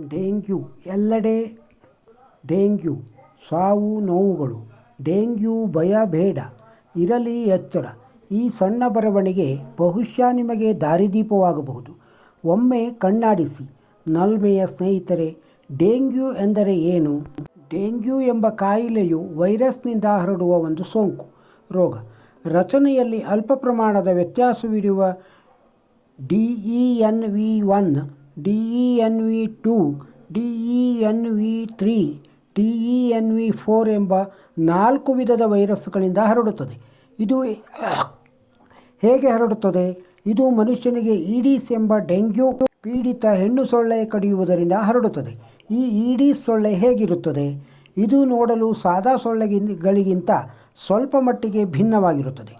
Dengue, ಎಲ್ಲೆಡೆ dengue, ಸಾವು, ನೋವುಗಳು, ಡೆಂಗ್ಯೂ, ಭಯ, ಬೇಡ, ಇರಲಿ, ಎಚ್ಚರ. ಈ ಸಣ್ಣ ಬರವಣಿಗೆ ಬಹುಶಃ ನಿಮಗೆ ದಾರಿದೀಪವಾಗಬಹುದು. ಒಮ್ಮೆ ಕಣ್ಣಾಡಿಸಿ, ನಲ್ಮೆಯ ಸ್ನೇಹಿತರೆ, ಡೆಂಗ್ಯೂ ಎಂದರೆ ಏನು? ಡೆಂಗ್ಯೂ ಎಂಬ ಕಾಯಿಲೆಯು ವೈರಸ್ನಿಂದ ಹರಡುವ ಒಂದು ಸೋಂಕು, ರೋಗ. ರಚನೆಯಲ್ಲಿ ಅಲ್ಪ ಪ್ರಮಾಣದ ವ್ಯತ್ಯಾಸವಿರುವ D N V one D E N V two, D E N V three, D E N V four ಎಂಬ ನಾಲ್ಕು ವಿಧದ ವೈರಸ್ಗಳಿಂದ ಹರಡುತ್ತದೆ. ಇದು ಹೇಗೆ ಹರಡುತ್ತದೆ? ಇದು ಮನುಷ್ಯನಿಗೆ ಈಡೀಸ್ ಎಂಬ ಡೆಂಗ್ಯೂ ಪೀಡಿತ ಹೆಣ್ಣು ಸೊಳ್ಳೆ ಕಡಿಯುವುದರಿಂದ ಹರಡುತ್ತದೆ. ಈ ಈಡೀಸ್ ಸೊಳ್ಳೆ ಹೇಗಿರುತ್ತದೆ? ಇದು ನೋಡಲು ಸಾದಾ ಸೊಳ್ಳೆಗಳಿಗಿಂತ ಸ್ವಲ್ಪ ಮಟ್ಟಿಗೆ ಭಿನ್ನವಾಗಿರುತ್ತದೆ.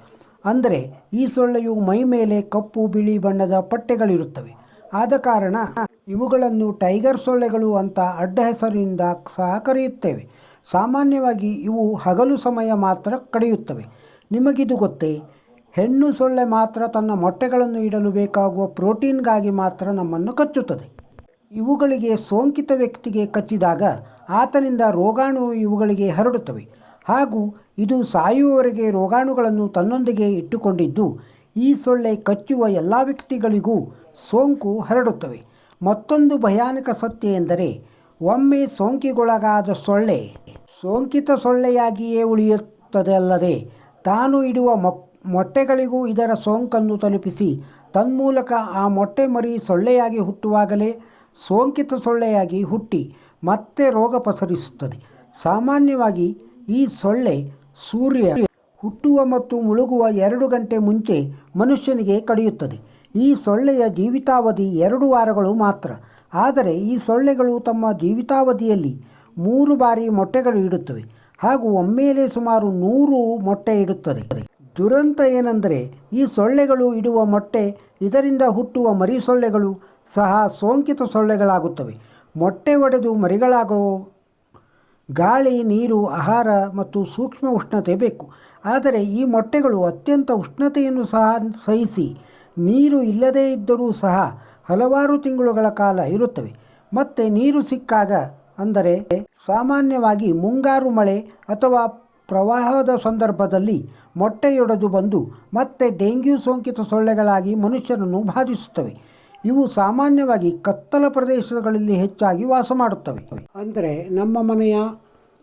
ಅಂದರೆ ಈ ಸೊಳ್ಳೆಯು ಮೈ ಮೇಲೆ ಕಪ್ಪು, ಬಿಳಿ ಬಣ್ಣದ ಪಟ್ಟೆಗಳಿರುತ್ತವೆ. ಆದ ಕಾರಣ ಇವುಗಳನ್ನು ಟೈಗರ್ ಸೊಳ್ಳೆಗಳು ಅಂತ ಅಡ್ಡ ಹೆಸರಿನಿಂದ ಸಹ ಕರೆಯುತ್ತೇವೆ. ಸಾಮಾನ್ಯವಾಗಿ ಇವು ಹಗಲು ಸಮಯ ಮಾತ್ರ ಕಡಿಯುತ್ತವೆ. ನಿಮಗಿದು ಗೊತ್ತೇ? ಹೆಣ್ಣು ಸೊಳ್ಳೆ ಮಾತ್ರ ತನ್ನ ಮೊಟ್ಟೆಗಳನ್ನು ಇಡಲು ಬೇಕಾಗುವ ಪ್ರೋಟೀನ್ಗಾಗಿ ಮಾತ್ರ ನಮ್ಮನ್ನು ಕಚ್ಚುತ್ತದೆ. ಇವುಗಳಿಗೆ ಸೋಂಕಿತ ವ್ಯಕ್ತಿಗೆ ಕಚ್ಚಿದಾಗ ಆತನಿಂದ ರೋಗಾಣು ಇವುಗಳಿಗೆ ಹರಡುತ್ತವೆ. ಹಾಗೂ ಇದು ಸಾಯುವವರೆಗೆ ರೋಗಾಣುಗಳನ್ನು ತನ್ನೊಂದಿಗೆ ಇಟ್ಟುಕೊಂಡಿದ್ದು ಈ ಸೊಳ್ಳೆ ಕಚ್ಚುವ ಎಲ್ಲ ವ್ಯಕ್ತಿಗಳಿಗೂ ಸೋಂಕು ಹರಡುತ್ತವೆ. ಮತ್ತೊಂದು ಭಯಾನಕ ಸತ್ಯ ಎಂದರೆ, ಒಮ್ಮೆ ಸೋಂಕಿಗೊಳಗಾದ ಸೊಳ್ಳೆ ಸೋಂಕಿತ ಸೊಳ್ಳೆಯಾಗಿಯೇ ಉಳಿಯುತ್ತದೆ ಅಲ್ಲದೆ ತಾನು ಇಡುವ ಮೊಟ್ಟೆಗಳಿಗೂ ಇದರ ಸೋಂಕನ್ನು ತಲುಪಿಸಿ, ತನ್ಮೂಲಕ ಆ ಮೊಟ್ಟೆ ಮರಿ ಸೊಳ್ಳೆಯಾಗಿ ಹುಟ್ಟುವಾಗಲೇ ಸೋಂಕಿತ ಸೊಳ್ಳೆಯಾಗಿ ಹುಟ್ಟಿ ಮತ್ತೆ ರೋಗ ಪಸರಿಸುತ್ತದೆ. ಸಾಮಾನ್ಯವಾಗಿ ಈ ಸೊಳ್ಳೆ ಸೂರ್ಯ ಹುಟ್ಟುವ ಮತ್ತು ಮುಳುಗುವ ಎರಡು ಗಂಟೆ ಮುಂಚೆ ಮನುಷ್ಯನಿಗೆ ಕಡಿಯುತ್ತದೆ. ಈ ಸೊಳ್ಳೆಯ ಜೀವಿತಾವಧಿ ಎರಡು ವಾರಗಳು ಮಾತ್ರ. ಆದರೆ ಈ ಸೊಳ್ಳೆಗಳು ತಮ್ಮ ಜೀವಿತಾವಧಿಯಲ್ಲಿ ಮೂರು ಬಾರಿ ಮೊಟ್ಟೆಗಳು ಇಡುತ್ತವೆ. ಹಾಗೂ ಒಮ್ಮೆಲೆ ಸುಮಾರು ನೂರು ಮೊಟ್ಟೆ ಇಡುತ್ತದೆ ದುರಂತ ಏನೆಂದರೆ, ಈ ಸೊಳ್ಳೆಗಳು ಇಡುವ ಮೊಟ್ಟೆ, ಇದರಿಂದ ಹುಟ್ಟುವ ಮರಿ ಸೊಳ್ಳೆಗಳು ಸಹ ಸೋಂಕಿತ ಸೊಳ್ಳೆಗಳಾಗುತ್ತವೆ. ಮೊಟ್ಟೆ ಒಡೆದು ಮರಿಗಳಾಗೋ ಗಾಳಿ, ನೀರು, ಆಹಾರ ಮತ್ತು ಸೂಕ್ಷ್ಮ ಉಷ್ಣತೆ ಬೇಕು. ಆದರೆ ಈ ಮೊಟ್ಟೆಗಳು ಅತ್ಯಂತ ಉಷ್ಣತೆಯನ್ನು ಸಹ ಸಹಿಸಿ ನೀರು ಇಲ್ಲದೇ ಇದ್ದರೂ ಸಹ ಹಲವಾರು ತಿಂಗಳುಗಳ ಕಾಲ ಇರುತ್ತವೆ. ಮತ್ತು ನೀರು ಸಿಕ್ಕಾಗ ಅಂದರೆ ಸಾಮಾನ್ಯವಾಗಿ ಮುಂಗಾರು ಮಳೆ ಅಥವಾ ಪ್ರವಾಹದ ಸಂದರ್ಭದಲ್ಲಿ ಮೊಟ್ಟೆಯೊಡೆದು ಬಂದು ಮತ್ತೆ ಡೆಂಗ್ಯೂ ಸೋಂಕಿತ ಸೊಳ್ಳೆಗಳಾಗಿ ಮನುಷ್ಯರನ್ನು ಬಾಧಿಸುತ್ತವೆ. ಇವು ಸಾಮಾನ್ಯವಾಗಿ ಕತ್ತಲ ಪ್ರದೇಶಗಳಲ್ಲಿ ಹೆಚ್ಚಾಗಿ ವಾಸ ಮಾಡುತ್ತವೆ. ಅಂದರೆ ನಮ್ಮ ಮನೆಯ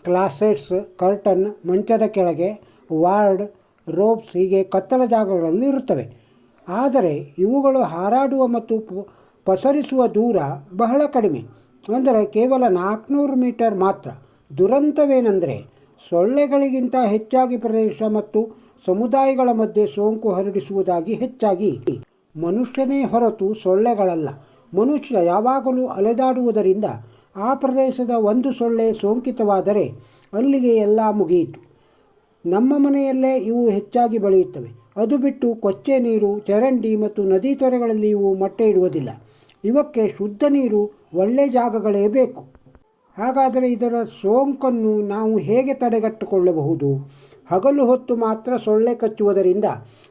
ಕ್ಲಾಸೆಟ್ಸ್, ಕರ್ಟನ್, ಮಂಚದ ಕೆಳಗೆ ವಾರ್ಡ್ ರೋಪ್ಸ್ ಹೀಗೆ ಕತ್ತಲ ಜಾಗಗಳಲ್ಲಿ ಇರುತ್ತವೆ. ಆದರೆ ಇವುಗಳು ಹಾರಾಡುವ ಮತ್ತು ಪಸರಿಸುವ ದೂರ ಬಹಳ ಕಡಿಮೆ. ಅಂದರೆ ಕೇವಲ ನಾಲ್ಕುನೂರು ಮೀಟರ್ ಮಾತ್ರ. ದುರಂತವೇನೆಂದರೆ ಸೊಳ್ಳೆಗಳಿಗಿಂತ ಹೆಚ್ಚಾಗಿ ಪ್ರದೇಶ ಮತ್ತು ಸಮುದಾಯಗಳ ಮಧ್ಯೆ ಸೋಂಕು ಹರಡಿಸುವುದಾಗಿ ಹೆಚ್ಚಾಗಿ. ಮನುಷ್ಯನೇ ಹೊರತು ಸೊಳ್ಳೆಗಳಲ್ಲ. ಮನುಷ್ಯ ಯಾವಾಗಲೂ ಅಲೆದಾಡುವುದರಿಂದ ಆ ಪ್ರದೇಶದ ಒಂದು ಸೊಳ್ಳೆ ಸೋಂಕಿತವಾದರೆ ಅಲ್ಲಿಗೆ ಎಲ್ಲ ಮುಗಿಯಿತು. ನಮ್ಮ ಮನೆಯಲ್ಲೇ ಇವು ಹೆಚ್ಚಾಗಿ ಬೆಳೆಯುತ್ತವೆ. ಅದು ಬಿಟ್ಟು ಕೊಚ್ಚೆ ನೀರು, ಚರಂಡಿ ಮತ್ತು ನದಿ ತೊರೆಗಳಲ್ಲಿ ಇವು ಮೊಟ್ಟೆ ಇಡುವುದಿಲ್ಲ. ಇವಕ್ಕೆ ಶುದ್ಧ ನೀರು ಒಳ್ಳೆ ಜಾಗಗಳೇ ಬೇಕು. ಹಾಗಾದರೆ ಇದರ ಸೋಂಕನ್ನು ನಾವು ಹೇಗೆ ತಡೆಗಟ್ಟಿಕೊಳ್ಳಬಹುದು? ಹಗಲು ಹೊತ್ತು ಮಾತ್ರ ಸೊಳ್ಳೆ ಕಚ್ಚುವುದರಿಂದ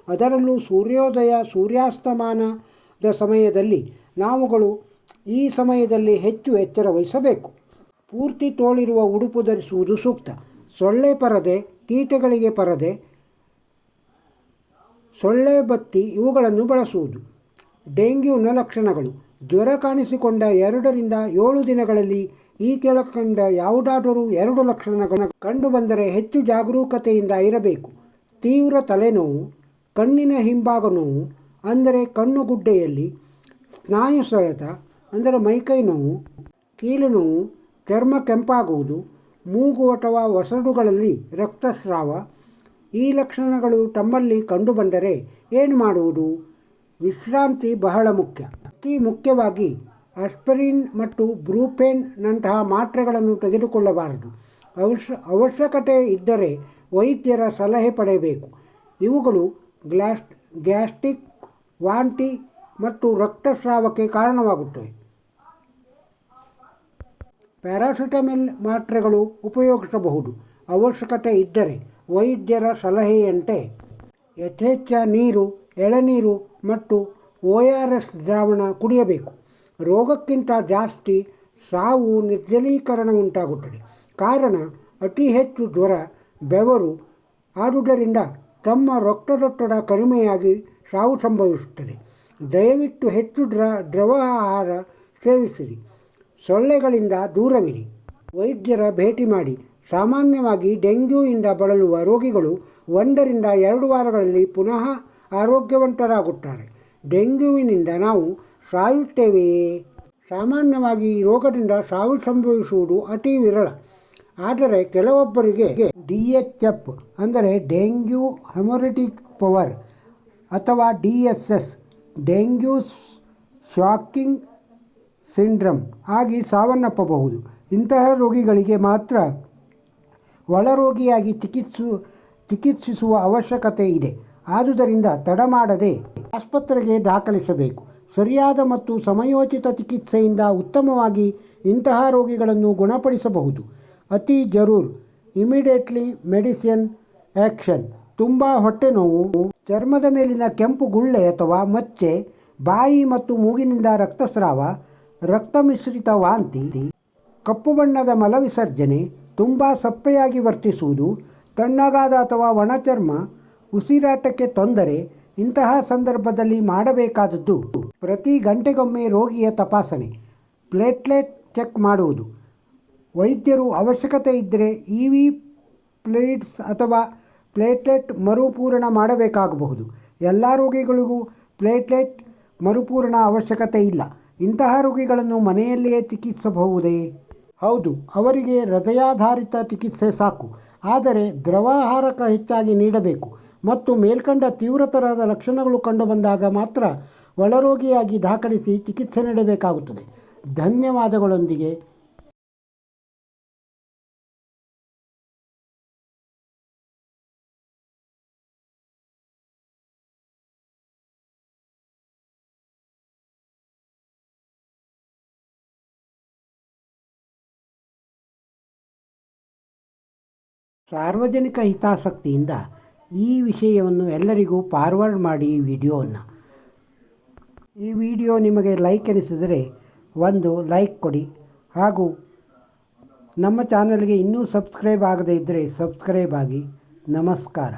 ಅದರಲ್ಲೂ ಸೂರ್ಯೋದಯ, ಸೂರ್ಯಾಸ್ತಮಾನದ ಸಮಯದಲ್ಲಿ ನಾವುಗಳು ಈ ಸಮಯದಲ್ಲಿ ಹೆಚ್ಚು ಎಚ್ಚರ ವಹಿಸಬೇಕು. ಪೂರ್ತಿ ತೋಳಿರುವ ಉಡುಪು ಧರಿಸುವುದು ಸೂಕ್ತ. ಸೊಳ್ಳೆ ಪರದೆ, ಕೀಟಗಳಿಗೆ ಪರದೆ ಸೊಳ್ಳೆ ಬತ್ತಿ ಇವುಗಳನ್ನು ಬಳಸುವುದು. ಡೆಂಗ್ಯೂನ ಲಕ್ಷಣಗಳು ಜ್ವರ ಕಾಣಿಸಿಕೊಂಡ ಎರಡರಿಂದ ಏಳು ದಿನಗಳಲ್ಲಿ ಈ ಕೆಳಕಂಡ ಯಾವುದಾದರೂ ಎರಡು ಲಕ್ಷಣಗಳು ಕಂಡುಬಂದರೆ ಹೆಚ್ಚು ಜಾಗರೂಕತೆಯಿಂದ ಇರಬೇಕು. ತೀವ್ರ ತಲೆನೋವು, ಕಣ್ಣಿನ ಹಿಂಭಾಗ ನೋವು ಅಂದರೆ ಕಣ್ಣುಗುಡ್ಡೆಯಲ್ಲಿ ಸ್ನಾಯು ಸೆಳೆತ ಅಂದರೆ ಮೈಕೈ ನೋವು ಕೀಲು ನೋವು ಚರ್ಮ ಕೆಂಪಾಗುವುದು, ಮೂಗು ಅಥವಾ ಒಸಡುಗಳಲ್ಲಿ ರಕ್ತಸ್ರಾವ ಈ ಲಕ್ಷಣಗಳು ತಮ್ಮಲ್ಲಿ ಕಂಡುಬಂದರೆ ಏನು ಮಾಡುವುದು? ವಿಶ್ರಾಂತಿ ಬಹಳ ಮುಖ್ಯ. ಅತಿ ಮುಖ್ಯವಾಗಿ ಅಸ್ಪರಿನ್ ಮತ್ತು ಬ್ರೂಪೇನ್ನಂತಹ ಮಾತ್ರೆಗಳನ್ನು ತೆಗೆದುಕೊಳ್ಳಬಾರದು. ಅವಶ್ಯ ಅವಶ್ಯಕತೆ ಇದ್ದರೆ ವೈದ್ಯರ ಸಲಹೆ ಪಡೆಯಬೇಕು. ಇವುಗಳು ಗ್ಲಾಸ್ ಗ್ಯಾಸ್ಟಿಕ್ ವಾಂತಿ ಮತ್ತು ರಕ್ತಸ್ರಾವಕ್ಕೆ ಕಾರಣವಾಗುತ್ತವೆ. ಪ್ಯಾರಾಸಿಟಮಿಲ್ ಮಾತ್ರೆಗಳು ಉಪಯೋಗಿಸಬಹುದು. ಅವಶ್ಯಕತೆ ಇದ್ದರೆ ವೈದ್ಯರ ಸಲಹೆಯಂತೆ ಯಥೇಚ್ಛ ನೀರು, ಎಳನೀರು ಮತ್ತು ಒ ಆರ್ ಎಸ್ ದ್ರಾವಣ ಕುಡಿಯಬೇಕು. ರೋಗಕ್ಕಿಂತ ಜಾಸ್ತಿ ಸಾವು ನಿರ್ಜಲೀಕರಣ ಉಂಟಾಗುತ್ತದೆ. ಕಾರಣ, ಅತಿ ಹೆಚ್ಚು ಜ್ವರ, ಬೆವರು ಆದುದರಿಂದ ತಮ್ಮ ರಕ್ತದೊತ್ತಡ ಕಡಿಮೆಯಾಗಿ ಸಾವು ಸಂಭವಿಸುತ್ತದೆ. ದಯವಿಟ್ಟು ಹೆಚ್ಚು ದ್ರ, ದ್ರವ ಆಹಾರ ಸೇವಿಸಿರಿ. ಸೊಳ್ಳೆಗಳಿಂದ ದೂರವಿರಿ. ವೈದ್ಯರ ಭೇಟಿ ಮಾಡಿ. ಸಾಮಾನ್ಯವಾಗಿ ಡೆಂಗ್ಯೂಯಿಂದ ಬಳಲುವ ರೋಗಿಗಳು ಒಂದರಿಂದ ಎರಡು ವಾರಗಳಲ್ಲಿ ಪುನಃ ಆರೋಗ್ಯವಂತರಾಗುತ್ತಾರೆ. ಡೆಂಗ್ಯೂವಿನಿಂದ ನಾವು ಸಾಯುತ್ತೇವೆಯೇ? ಸಾಮಾನ್ಯವಾಗಿ ಈ ರೋಗದಿಂದ ಸಾವು ಸಂಭವಿಸುವುದು ಅತಿ ವಿರಳ. ಆದರೆ ಕೆಲವೊಬ್ಬರಿಗೆ ಡಿ ಎಚ್ ಎಫ್ ಅಂದರೆ ಡೆಂಗ್ಯೂ ಹೆಮೊರೆಟಿಕ್ ಪವರ್ ಅಥವಾ D S S, dengue shocking syndrome ಆಗಿ ಸಾವನ್ನಪ್ಪಬಹುದು. ಇಂತಹ ರೋಗಿಗಳಿಗೆ ಮಾತ್ರ ಒಳರೋಗಿಯಾಗಿ ಚಿಕಿತ್ಸು, ಚಿಕಿತ್ಸಿಸುವ ಅವಶ್ಯಕತೆ ಇದೆ. ಆದುದರಿಂದ ತಡ ಮಾಡದೆ ಆಸ್ಪತ್ರೆಗೆ ದಾಖಲಿಸಬೇಕು. ಸರಿಯಾದ ಮತ್ತು ಸಮಯೋಚಿತ ಚಿಕಿತ್ಸೆಯಿಂದ ಉತ್ತಮವಾಗಿ ಇಂತಹ ರೋಗಿಗಳನ್ನು ಗುಣಪಡಿಸಬಹುದು. ಅತಿ ಜರೂರ್ ಇಮಿಡಿಯೇಟ್ಲಿ ಮೆಡಿಸಿನ್ ಆ್ಯಕ್ಷನ್ ತುಂಬ ಹೊಟ್ಟೆ ನೋವು, ಚರ್ಮದ ಮೇಲಿನ ಕೆಂಪು ಗುಳ್ಳೆ ಅಥವಾ ಮಚ್ಚೆ, ಬಾಯಿ ಮತ್ತು ಮೂಗಿನಿಂದ ರಕ್ತಸ್ರಾವ ರಕ್ತ ಮಿಶ್ರಿತ ವಾಂತಿ, ಕಪ್ಪು ಬಣ್ಣದ ಮಲವಿಸರ್ಜನೆ ತುಂಬ ಸಪ್ಪೆಯಾಗಿ ವರ್ತಿಸುವುದು, ತಣ್ಣಗಾದ ಅಥವಾ ಒಣ ಚರ್ಮ ಉಸಿರಾಟಕ್ಕೆ ತೊಂದರೆ, ಇಂತಹ ಸಂದರ್ಭದಲ್ಲಿ ಮಾಡಬೇಕಾದದ್ದು. ಪ್ರತಿ ಗಂಟೆಗೊಮ್ಮೆ ರೋಗಿಯ ತಪಾಸಣೆ, ಪ್ಲೇಟ್ಲೆಟ್ ಚೆಕ್ ಮಾಡುವುದು. ವೈದ್ಯರು ಅವಶ್ಯಕತೆ ಇದ್ದರೆ ಇ ವಿ ಪ್ಲೇಟ್ಸ್ ಅಥವಾ ಪ್ಲೇಟ್ಲೆಟ್ ಮರುಪೂರಣ ಮಾಡಬೇಕಾಗಬಹುದು. ಎಲ್ಲ ರೋಗಿಗಳಿಗೂ ಪ್ಲೇಟ್ಲೆಟ್ ಮರುಪೂರಣ ಅವಶ್ಯಕತೆ ಇಲ್ಲ. ಇಂತಹ ರೋಗಿಗಳನ್ನು ಮನೆಯಲ್ಲಿಯೇ ಚಿಕಿತ್ಸಬಹುದೇ? ಹೌದು, ಅವರಿಗೆ ಹೃದಯಾಧಾರಿತ ಚಿಕಿತ್ಸೆ ಸಾಕು, ಆದರೆ ದ್ರವಾಹಾರಕ ಹೆಚ್ಚಾಗಿ ನೀಡಬೇಕು ಮತ್ತು ಮೇಲ್ಕಂಡ ತೀವ್ರತರಾದ ಲಕ್ಷಣಗಳು ಕಂಡುಬಂದಾಗ ಮಾತ್ರ ಒಳರೋಗಿಯಾಗಿ ದಾಖಲಿಸಿ ಚಿಕಿತ್ಸೆ ನೀಡಬೇಕಾಗುತ್ತದೆ. ಧನ್ಯವಾದಗಳೊಂದಿಗೆ ಸಾರ್ವಜನಿಕ ಹಿತಾಸಕ್ತಿಯಿಂದ ಈ ವಿಷಯವನ್ನು ಎಲ್ಲರಿಗೂ ಫಾರ್ವರ್ಡ್ ಮಾಡಿ ಈ ವಿಡಿಯೋವನ್ನು ಈ ವಿಡಿಯೋ ನಿಮಗೆ ಲೈಕ್ ಎನಿಸಿದರೆ ಒಂದು ಲೈಕ್ ಕೊಡಿ. ಹಾಗೂ ನಮ್ಮ ಚಾನಲ್ಗೆ ಇನ್ನೂ ಸಬ್ಸ್ಕ್ರೈಬ್ ಆಗದೇ ಇದ್ದರೆ ಸಬ್ಸ್ಕ್ರೈಬ್ ಆಗಿ. ನಮಸ್ಕಾರ.